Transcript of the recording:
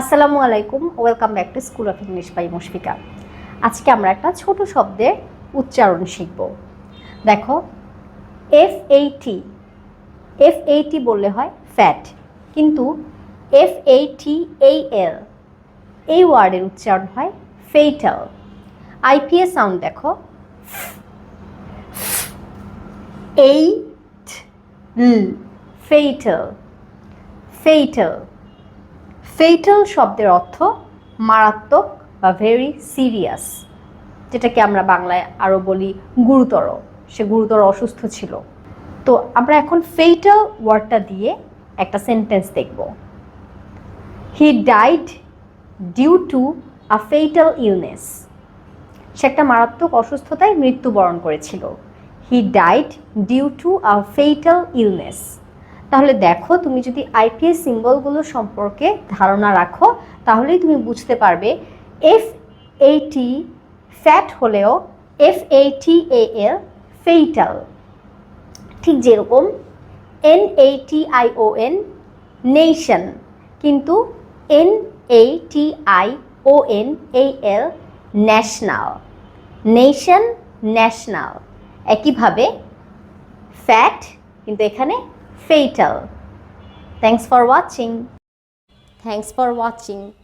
আসসালামু আলাইকুম welcome back to school of English by Mushfika. আজকে আমরা একটা ছোট শব্দের উচ্চারণ শিখব। দেখো এফ এইটি এফ এইটি বললে হয় ফ্যাট কিন্তু এফ এইটি এই এল এই ওয়ার্ডের উচ্চারণ হয় ফেইটাল আইপিএস সাউন্ড দেখো এইট ফেইটাল ফেইটাল ফেইটাল শব্দের অর্থ মারাত্মক বা ভেরি সিরিয়াস যেটাকে আমরা বাংলায় আরও বলি গুরুতর। সে গুরুতর অসুস্থ ছিল। তো আমরা এখন ফেইটাল ওয়ার্ডটা দিয়ে একটা সেন্টেন্স দেখব। He died due to a fatal illness সে একটা মারাত্মক অসুস্থতায় মৃত্যুবরণ করেছিল। He died due to a fatal illness তাহলে দেখো তুমি যদি আইপিএস সিম্বলগুলো সম্পর্কে ধারণা রাখো, তাহলেই তুমি বুঝতে পারবে এফ এইটি ফ্যাট হলেও F A T A L fatal ঠিক যেরকম N A T I O N nation কিন্তু N A T I O N A L national nation national একইভাবে ফ্যাট কিন্তু এখানে fatal. Thanks for watching. Thanks for watching.